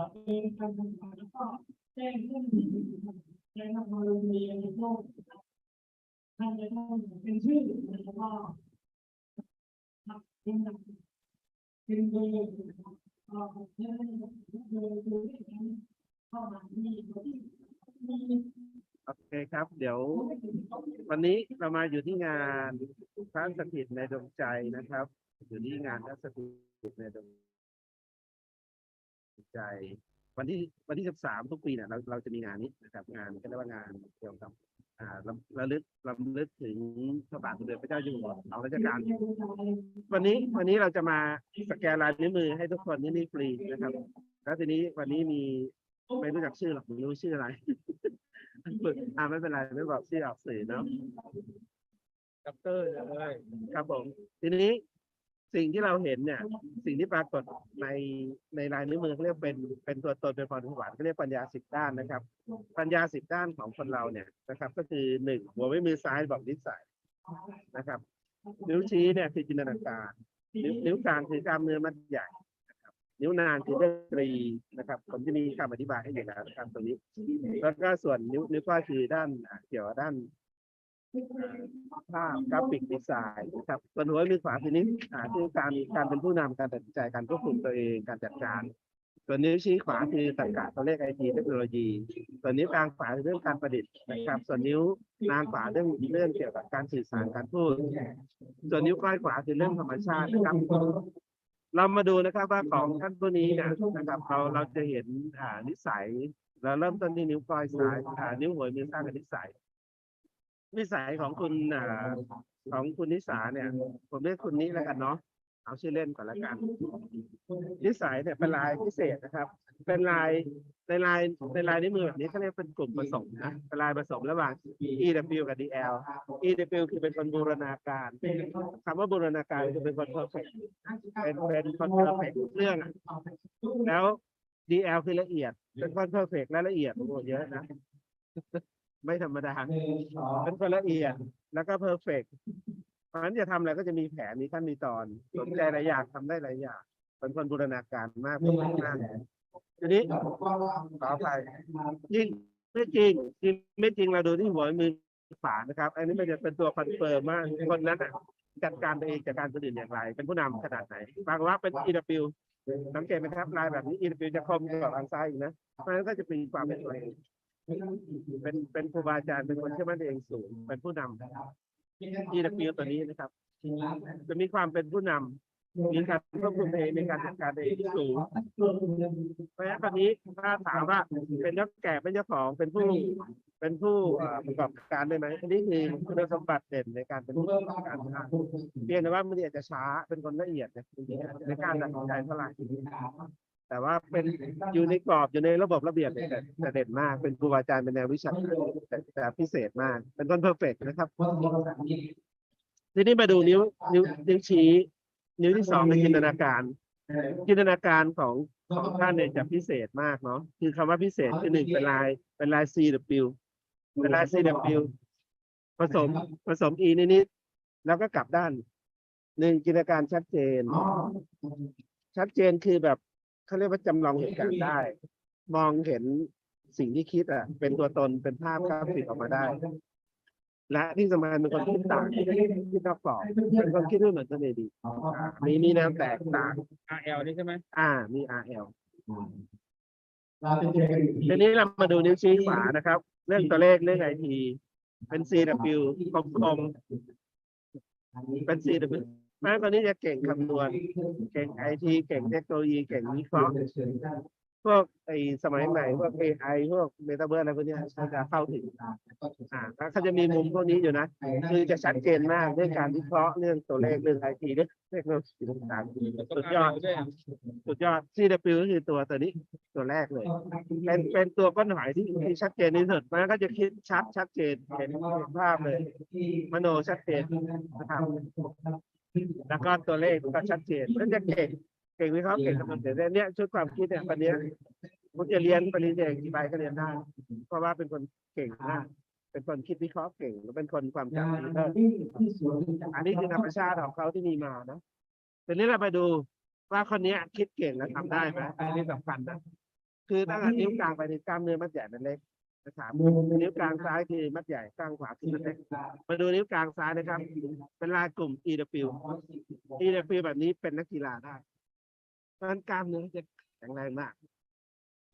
อเองทำงานแล้วก็แจ้งเรื่องแจ้งทางโรงเรียนในโลกท่านจะต้องเป็นชื่อแล้วก็เป็นเป็นเบอร์ก็เพื่อให้เบอร์เบอร์นั้นเข้ามาที่มีโอเคครับ เดี๋ยว วันนี้เรามาอยู่ที่งานพระสถิตในดวงใจนะครับ อยู่ที่งานพระสถิตในดวง ใจ วันที่วันที่สิบสามทุกปีเนี่ยเราเราจะมีงานนี้นะครับงานก็เรียกว่างานเกี่ยวกับอ่าระระลึกรำลึกถึงพระบาทสมเด็จพระเจ้าอยู่หัวเอาราชการ วันนี้วันนี้เราจะมาสแกนลายนิ้วมือให้ทุกคนที่นี่ฟรีนะครับ แล้วทีนี้วันนี้มีไม่รู้จักชื่อหรอกไม่รู้ชื่ออะไร อ่าไม่เป็นไรไม่บอกชื่อออกสื่อเนาะด็อกเตอร์เลย ครับผม ทีนี้ สิ่งที่เราเห็นเนี่ย สิ่งที่ปรากฏในในลายนิ้วมือเขาเรียกเป็นเป็นตัวตนเป็นพรสวรรค์เขาเรียกปัญญาสิบด้านนะครับ ปัญญาสิบด้านของคนเราเนี่ยนะครับ ก็คือหนึ่งหัวไม่มือซ้ายบอกนิสัยนะครับ นิ้วชี้เนี่ยคือจินตนาการ นิ้วนิ้วกลางคือกล้ามเนื้อมัดใหญ่นะครับนิ้วนางคือเรื่องตรีนะครับ ผมจะมีคำอธิบายให้อยู่แล้วนะครับตรงนี้ แล้วก็ส่วนนิ้วนิ้วก้อยคือด้านอ่าเกี่ยวกับด้าน ภาพกราฟิกดีไซน์นะครับส่วนหัวมือขวาคือนิ้อ่าคือการการเป็นผู้นำการตัดสินใจการควบคุมตัวเองการจัดการ ส่วนนิ้วชี้ขวาคือตรรกะตัวเลขไอทีเทคโนโลยี ส่วนนิ้วกลางขวาคือเรื่องการประดิษฐ์นะครับ ส่วนนิ้วนางขวาเรื่องเรื่องเกี่ยวกับการสื่อสารการพูด ส่วนนิ้วก้อยขวาคือเรื่องธรรมชาตินะครับเรามาดูนะครับว่าของท่านผู้นี้นี่ยนะครับเราเราจะเห็นอ่านิสัยเราเริ่มต้นที่นิ้วก้อยซ้ายอ่านิ้วหัวมือซ้ายกับนิสัย นิสัยของคุณอ่าของคุณนิสาเนี่ย ผมเรียกคุณนี้แล้วกันเนาะเอาชื่อเล่นก่อนละกัน นิสัยเนี่ยเป็นลายพิเศษนะครับ เป็นลายในลายในลายนิ้วมือแบบนี้เขาเรียกเป็นกลุ่มผสมนะเป็นลายผสมระหว่าง EW กับ DL EW คือเป็นคนบูรณาการคำว่าบูรณาการคือเป็นคน perfect เป็นเป็นคน perfect เรื่องอะแล้ว DL คือละเอียด เป็นคน perfect และละเอียดโอ้เยอะนะ ไม่ธรรมดาเป็นคนละเอียดแล้วก็ perfect เพราะฉะนั้นจะทำอะไรก็จะมีแผนมีขั้นมีตอนสนใจหลายอย่างทำได้หลายอย่างเป็นคนบูรณาการมากเป็นคนมากทีนี้ขอไปจริงไม่จริงจริงไม่จริงเราดูที่หัวมือขวานะครับ อันนี้มันจะเป็นตัวคอนเฟิร์มว่าคนนั้นน่ะจัดการตัวเองจัดการคนอื่นอย่างไร เป็นผู้นำขนาดไหนบางว่าเป็น EW สังเกตไหมครับลายแบบนี้ EW จะคมกว่าทางซ้ายอีกนะเพราะฉะนั้นก็จะมีความเป็นตัวเอง เป็นเป็นครูบาอาจารย์เป็นคนเชื่อมั่นตัวเองสูง เป็นผู้นำ EW ตัวนี้นะครับ จะมีความเป็นผู้นำมีการควบคุมเองมีการจัดการเองที่สูงเพราะฉะนั้นตอนนี้ถ้าถามว่าเป็นเจ้าแก่เป็นเจ้าของเป็นผู้เป็นผู้ประกอบการได้ไหมอันนี้คือคุณสมบัติเด่นในการเป็นผู้ประกอบการได้เพียงแต่ว่ามันอาจจะช้าเป็นคนละเอียดนะในการตัดสินใจเท่าไหร่ แต่ว่าเป็นอยู่ในกรอบอยู่ในระบบระเบียบเนี่ยแต่แต่เด่นมากเป็นครูบาอาจารย์เป็นแนววิชาการแต่แต่พิเศษมาก เป็นคนเพอร์เฟกนะครับ ทีนี้มาดูนิ้วนิ้วนิ้วชี้ นิ้วที่สองในจินตนาการ จินตนาการของของท่านเนี่ยจะพิเศษมากเนาะคือคำว่าพิเศษคือหนึ่งเป็นลายเป็นลาย CW เป็นลาย CW ผสมผสม E นิดๆแล้วก็กลับด้านหนึ่งจินตนาการชัดเจน ชัดเจนคือแบบ เขาเรียกว่าจำลองเหตุการณ์ได้ มองเห็นสิ่งที่คิดอะ เป็นตัวตนเป็นภาพกราฟิกออกมาได้ และที่สำคัญเป็นคนคิดต่างคิดนอกกรอบเป็นคนคิดไม่เหมือนกันเลยดีมีมีแนวแตกต่าง RL นี่ใช่ไหมอ่า มี RL ทีนี้เรามาดูนิ้วชี้ขวานะครับ เรื่องตัวเลขเรื่องไอทีเป็น CW กลมๆเป็น CW แม้ตอนนี้จะเก่งคำนวณ เก่งไอที เก่งเทคโนโลยี เก่งวิเคราะห์ พวกไอสมัยใหม่ พวก AI พวกเมตาเวิร์อะไรพวกนี้เขาจะเข้าถึง อ่าเขาจะมีมุมพวกนี้อยู่นะ คือจะชัดเจนมากเรื่องการวิเคราะห์ เรื่องตัวเลข เรื่องไอทีเรื่องเทคโนโลยีต่างๆ สุดยอดด้วยอะสุดยอด CW ก็คือตัวตัวนี้ ตัวแรกเลย เป็นเป็นตัวก้อนหอยที่ที่ชัดเจนที่สุดมันก็จะคิดชัดชัดเจน เห็นภาพเลย มโนชัดเจนนะครับ แล้วก็ตัวเลขก็ชัดเจนก็จะเก่งเก่งวิเคราะห์เก่งคำนวณแต่เนี่ยชุดความคิดเนี่ยวันเนี้ยผมจะเรียนปริญญาเอกกี่ใบก็เรียนได้ เพราะว่าเป็นคนเก่งมากเป็นคนคิดวิเคราะห์เก่งแล้วเป็นคนความจำดีเลิศอันนี้คือธรรมชาติของเขาที่มีมานะทีนี้เราไปดูว่าคนเนี้ยคิดเก่งและทำได้ไหมอันนี้สำคัญนะคือตั้งแต่นิ้วกลางไปถึงกล้ามเนื้อมัดใหญ่มันเล็ก นะครับนิ้วกลางซ้ายคือมัดใหญ่กลางขวาคือมัดเล็กมาดูนิ้วกลางซ้ายนะครับ เป็นลายกลุ่ม EW EW แบบนี้เป็นนักกีฬาได้เพราะฉะนั้นกล้ามเนื้อจะแข็งแรงมาก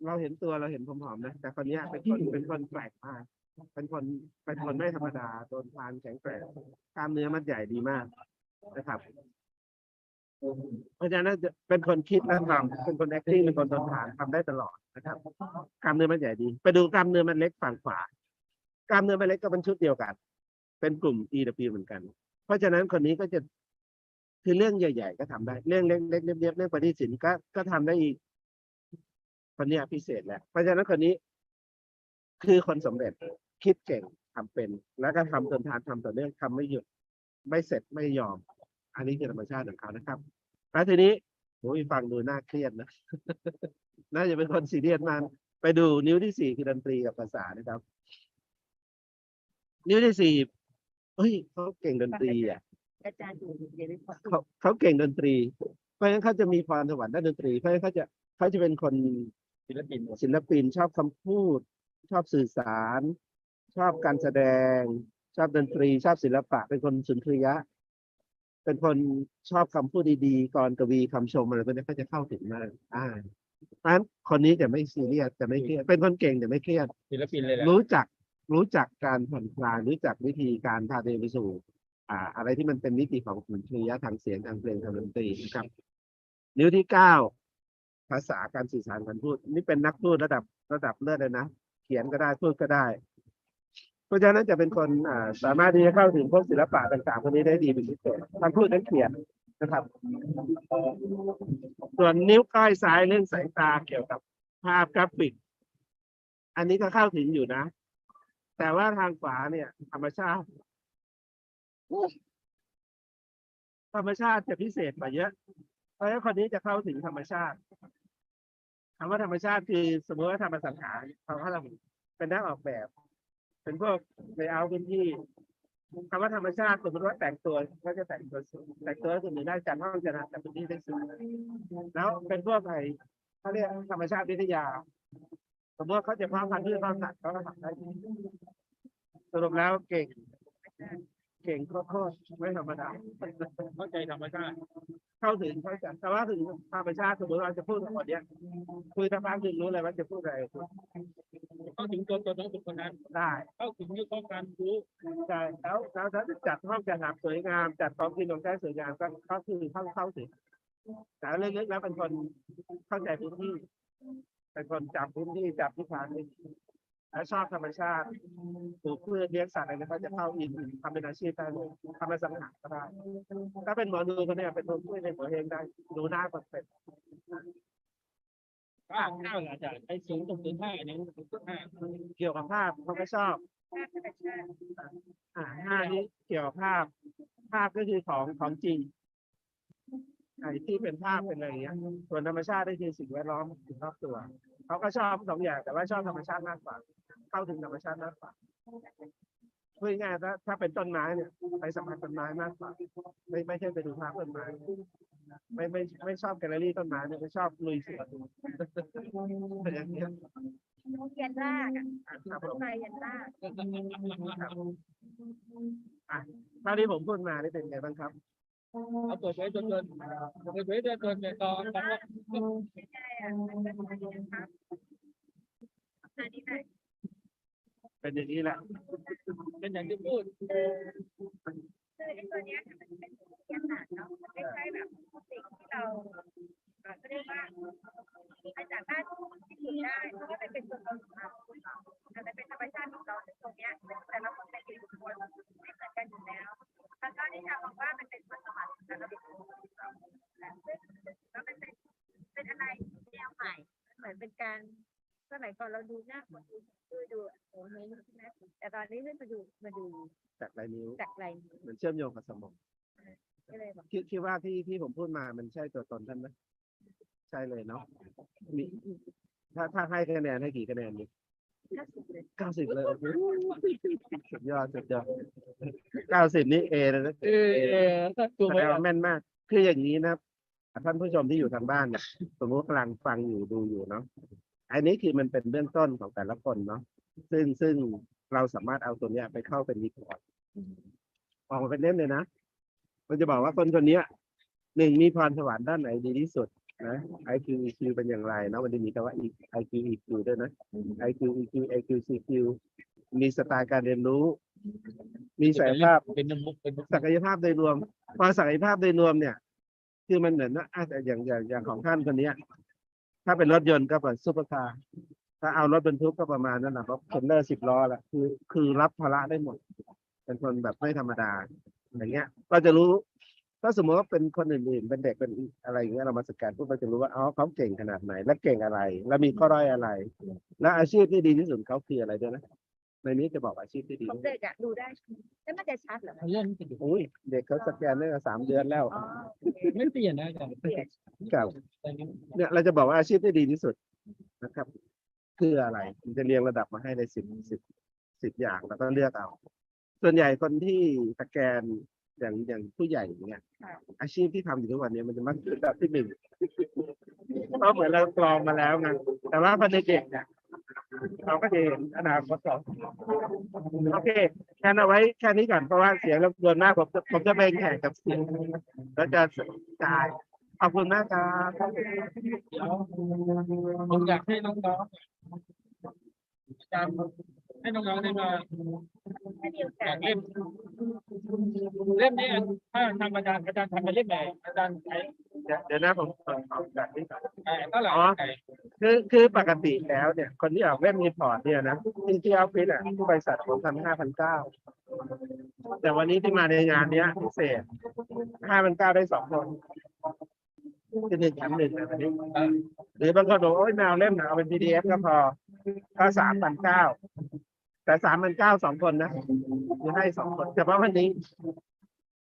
เราเห็นตัวเราเห็นผอมๆนะ แต่คนนี้เป็นคนเป็นคนแปลกมาก เป็นคนเป็นคนไม่ธรรมดาโดนทานแข็งแกร่งกล้ามเนื้อมัดใหญ่ดีมากนะครับ เพราะฉะนั้นจะเป็นคนคิดและทำเป็นคน acting เป็นคนทนทานทำได้ตลอดนะครับกล้ามเนื้อมันใหญ่ดี ไปดูกล้ามเนื้อมันเล็กฝั่งขวากล้ามเนื้อมันเล็กก็เป็นชุดเดียวกัน เป็นกลุ่ม EW เหมือนกัน เพราะฉะนั้นคนนี้ก็จะคือเรื่องใหญ่ ๆ ก็ทำได้ เรื่องเล็กๆเรียบๆเรื่องปฏิสินก็ก็ทำได้อีกคนนี้พิเศษแหละเพราะฉะนั้นคนนี้ คือคนสำเร็จคิดเก่งทำเป็น แล้วก็ทำจนทานทำต่อเนื่องทำไม่หยุด ไม่เสร็จไม่ยอม อันนี้คือธรรมชาติของเขานะครับแล้วทีนี้โอ้ยฟังดูน่าเครียดนะ น่าจะเป็นคนซีเรียสมากไปดูนิ้วที่สี่คือดนตรีกับภาษานะครับ นิ้วที่สี่เฮ้ยเขาเก่งดนตรีอะอาจารย์ดูเดี๋ยวนี้ขอเขาเขาเก่งดนตรี เพราะฉะนั้นเขาจะมีพรสวรรค์ด้านดนตรี เพราะฉะนั้นเขาจะเขาจะเป็นคนศิลปินศิลปินชอบคำพูด ชอบสื่อสาร ชอบการแสดง ชอบดนตรี ชอบศิลปะ เป็นคนสุนทรียะ เป็นคนชอบคำพูดดีๆกรกวีคำชมอะไรพวกนี้ก็จะเข้าถึงมากอ่าเพราะฉะนั้นคนนี้จะไม่ซีเรียสจะไม่เครียดเป็นคนเก่งแต่ไม่เครียดศิลปินเลยแหละรู้จักรู้จักการผ่อนคลายรู้จักวิธีการพาตัวเองไปสู่อ่า อะไรที่มันเป็นมิติของสุนทรียะทางเสียงทางเพลงทางดนตรีนะครับ นิ้วที่เก้าภาษาการสื่อสารการพูด นี่เป็นนักพูดระดับระดับเลิศเลยนะ เขียนก็ได้พูดก็ได้ เพราะฉะนั้นจะเป็นคนสามารถที่จะเข้าถึงพวกศิลปะต่างๆพวกนี้ได้ดีเป็นพิเศษทั้งพูดทั้งเขียนนะครับ ส่วนนิ้วก้อยซ้ายเรื่องสายตาเกี่ยวกับภาพกราฟิก อันนี้ก็เข้าถึงอยู่นะ แต่ว่าทางขวาเนี่ย ธรรมชาติ ธรรมชาติจะพิเศษกว่าเยอะ เพราะฉะนั้นคนนี้จะเข้าถึงธรรมชาติคำว่าธรรมชาติคือสมมติว่าทำมสังหารเขาเขาทำเป็นนักออกแบบ เป็นพวกในเอาพื้นที่คำว่าธรรมชาติสมมติว่าแต่งตัวก็จะแต่งตัวสูงแต่งตัวให้คนอื่นได้จัดห้องจัดงานจัดพื้นที่ได้สูงแล้วเป็นพวกไอเขาเรียกธรรมชาติวิทยา สมมติว่าเขาจะเพาะพันธุ์พืชเพาะสัตว์เขาก็ทำได้สรุปแล้วเก่ง เก่งโคตรๆไม่ธรรมดาเข้าใจธรรมชาติเข้าถึงเข้าใจแต่ว่าถึงธรรมชาติสมมติเราจะพูดทั้งหมดเนี้ยคุยทั้งพักถึงรู้เลยว่าจะพูดอะไร เข้าถึงตัวตนของบุคคลนั้นได้เข้าถึงยุคของการรู้ใช่แล้วแล้วถ้าจะจัดห้องจัดหาสวยงาม จัดของกินของใช้สวยงามก็ก็คือเข้าเข้าถึงแต่เล็กๆแล้วเป็นคนเข้าใจพื้นที่เป็นคนจับพื้นที่จับทิศทางได้ดีและชอบธรรมชาติปลูกพืชเลี้ยงสัตว์อะไรเนี่ยเขาจะเข้าอินทำเป็นอาชีพได้เลยทำเป็นสังหารก็ได้ถ้าเป็นหมอดูคนเนี้ยเป็นคนช่วยในหัวเองได้ดูหน้าคนเป็น ข้าวข้าวอาจารย์ไอ้สูงตรงถึงห้านิ้วถึงห้าเกี่ยวกับภาพเขาก็ชอบ อ่าห้านี้เกี่ยวกับภาพ ภาพก็คือของของจริงไอ้ที่เป็นภาพเป็นอะไรอย่างเงี้ย ส่วนธรรมชาติได้คือสิ่งแวดล้อมสิ่งรอบตัวเขาก็ชอบสองอย่างแต่ว่าชอบธรรมชาติมากกว่า เข้าถึงธรรมชาติมากกว่าพูดง่ายถ้าถ้าเป็นต้นไม้เนี่ยไปสัมผัสต้นไม้มากกว่าไม่ไม่ใช่ไปดูภาพต้นไม้ ไม่ไม่ไม่ชอบแกลเลอรี่ต้นไม้เนี่ยไม่ชอบลุยสวนเป็นอย่างเงี้ยยันลากอะครับผต้นมไม้ยันลากตอนที่ผมพูดมานี่เป็นไงบ้างครับเอาเปิดเผยตัวตนเปิดเผยตัวตนเนี่ยตอนตอนว่าใช่อะมันก็เหมือนกันครับอันนี้ไหนเป็นอย่างนี้แหละเป็นอย่างที่พูด คือไอ้ตัวเนี้ยมันเป็นวิทยาศาสตร์เนาะมันไม่ใช่แบบสิ่งที่เราเอ่อเรียกว่าไม่สามารถพิสูจน์ได้เพราะว่ามันเป็นตัวตนของเราแต่มันเป็นธรรมชาติของเราซึ่งตรงเนี้ยแต่ละคนเป็นอยู่ทุกคนไม่เหมือนกันอยู่แล้วแล้วก็ที่ทำบอกว่ามันเป็นความสามารถของแต่ละบุคคลและซึ่งแล้วมันเป็นเป็นอะไรแนวใหม่เหมือนเป็นการสมัยก่อนเราดูหน้าคนดูดูดูโอ้โหใช่ไหม แต่ตอนนี้มาดูมาดูจากลายนิ้วจากลายนิ้วมันเชื่อมโยงกับสมองก็เลยบอกคิดคิดว่าที่ที่ผมพูดมามันใช่ตัวตนท่านไหมใช่เลยเนาะมีถ้าถ้าให้คะแนนให้กี่คะแนนนี่ถ้าสุดเลยเก้าสิบเลยโอ้โหสุดยอดสุดยอดเก้าสิบนี่เอเลยนะเออตัวแสไม่ดงว่าแม่นมาก คืออย่างนี้นะครับท่านผู้ชมที่อยู่ทางบ้านเนี่ยสมมติกำลังฟังอยู่ดูอยู่เนาะอันนี้คือมันเป็นเบื้องต้นของแต่ละคนเนาะซึ่งซึ่ง เราสามารถเอาตัวเนี้ยไปเข้าเป็นรีพอร์ตออกมาเป็นเล่มเลยนะ มันจะบอกว่าคนคนเนี้ยหนึ่งมีพรสวรรค์ด้านไหนดีที่สุดนะ IQ EQ เป็นอย่างไรนะมันจะมีคำว่า IQ EQ ด้วยนะ IQ EQ IQ CQ มีสไตล์การเรียนรู้ มีศักยภาพเป็นมุกเป็นมุกศักยภาพโดยรวม พอศักยภาพโดยรวมเนี่ย คือมันเหมือนว่าอะแต่อย่างอย่างอย่างของท่านคนเนี้ย ถ้าเป็นรถยนต์ก็แบบซุปเปอร์คาร์ ถ้าเอารถบรรทุกก็ประมาณนั้นแหละเพราะเทรลเลอร์สิบล้อแหละคือ คือรับภาระได้หมด เป็นคนแบบไม่ธรรมดาอย่างเงี้ยเราจะรู้ถ้าสมมติว่าเป็นคนอื่นๆเป็นเด็กเป็นอะไรอย่างเงี้ยเรามาสแกนปุ๊บเราจะรู้ว่าอ๋อเขาเก่งขนาดไหน และเก่งอะไร แล้วมีข้อด้อยอะไร และอาชีพที่ดีที่สุดเขาคืออะไรด้วยนะในนี้จะบอกอาชีพที่ดีของเด็กอะดูได้ใช่ไหมแล้วมันจะชัดเหรอคะเรื่องมันจะดูอุ้ยเด็กเขาสแกนได้สามเดือนแล้วอ๋อโอเคไม่เปลี่ยนนะอาจารย์เปลี่ยนกับแต่นี้เนี่ยเราจะบอกว่าอาชีพที่ดีที่สุดนะครับ คืออะไรมันจะเรียงระดับมาให้ในสิบสิบสิบอย่างแล้วก็เลือกเอา ส่วนใหญ่คนที่สแกนอย่างอย่างผู้ใหญ่อย่างเนี่ยอาชีพที่ทำอยู่ทุกวันนี้มันจะมักเป็นแบบที่หนึ่งเพราะเหมือนเรากรองมาแล้วไงแต่ว่าพอเด็กๆเนี่ยเราก็จะเห็นอนาคตเราโอเคแค่นเอาไว้แค่นี้ก่อนเพราะว่าเสียงรบกวนมากผมจะผมจะไปแข่งกับเสียงแล้วจะจ่าย ขอบคุณมากครับเดี๋ยวผมอยากให้น้องๆอาจารย์ให้น้องๆได้มาให้มีโอกาจาสกเล่มเล่มนี้ถ้าทำอาจารย์อาจารย์ทำเป็นเล่มไหนอาจารย์ใช้เดี๋ยวเดี๋ยวนะผมขอขอแบบนี้ก่อนเอ่อเท่าไหร่อ๋อคือคือปกติแล้วเนี่ย คนที่ออกเล่มรีพอร์ตเนี่ยนะจริงๆออฟฟิศอะที่บริษัทผมทำห้าพันเก้าแต่วันนี้ที่มาในงานเนี้ยพิเศษห้าพันเก้าได้สองคน คือหนึ่งแถมหนึ่งนะวันนี้เออหรือบางคนบอกโอ้ยแมวเล่มนะเอาเป็น PDF ก็พอก็สามพันเก้าแต่สามพันเก้าสองคนนะคือให้สองคนเฉพาะวันนี้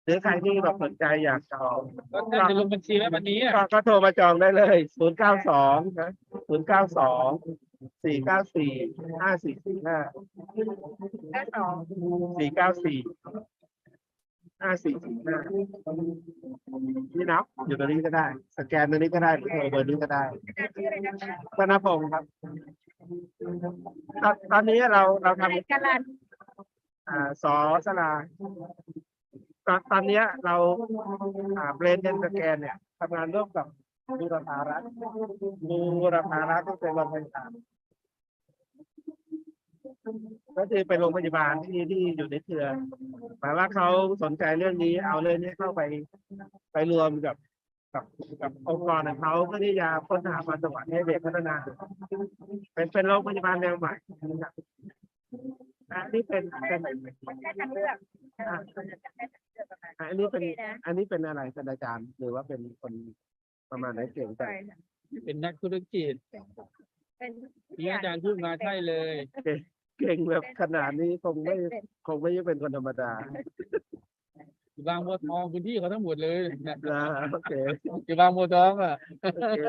หรือใครที่แบบสนใจอยากจองก็ท่านจะลงบัญชีไว้วันนี้อะก็ก็โทรมาจองได้เลยศูนย์เก้าสองนะศูนย์เก้าสองสี่เก้าสี่ห้าสี่สี่ห้าก็สองสี่เก้าสี่ ห้าสี่สี่ห้านี่นับอยู่ตรงนี้ก็ได้ สแกนตรงนี้ก็ได้หรือโทรเบอร์นี้ก็ได้อาจารย์ชื่ออะไรนะคะธนพงศ์ครับตอนตอนนี้เราเราทนายกาลันำอ่าสอสลาตอนตอนเนี้ยเราอ่าเบรนเดนสแกนเนี่ยทำงานร่วมกับบูรพารัฐบูรพารัฐก็เป็นโรงพยาบาล ก็คือเป็นโรงพยาบาลที่ที่อยู่ในเครือหมายว่าเขาสนใจเรื่องนี้เอาเรื่องนี้เข้าไปไปรวมกับกับกับองค์กรของเขาเพื่อที่จะค้นหาความสวรรค์ให้เด็กพัฒนา เป็นเป็นโรงพยาบาลแนวใหม่นะครับอันนี้เป็นเป็นคนแค่ทางเลือกเออคนจะแค่ทางเลือกประมาณอันนี้เป็นโอคนะอันนี้เป็นอะไรเป็นอาจารย์หรือว่าเป็นคนประมาณไหนเก่งแต่ใช่ค่ะเป็นนักธุรกิจเป็นที่อาจารย์พูดมาใช่เลย เก่งแบบขนาดนี้คงไม่เป็นคงไม่ใช่เป็นคนธรรมดาอยู่บางบัวทองพื้นที่เขาทั้งหมดเลยนะนะโอเคอยู่บางบัวทองอะโอเค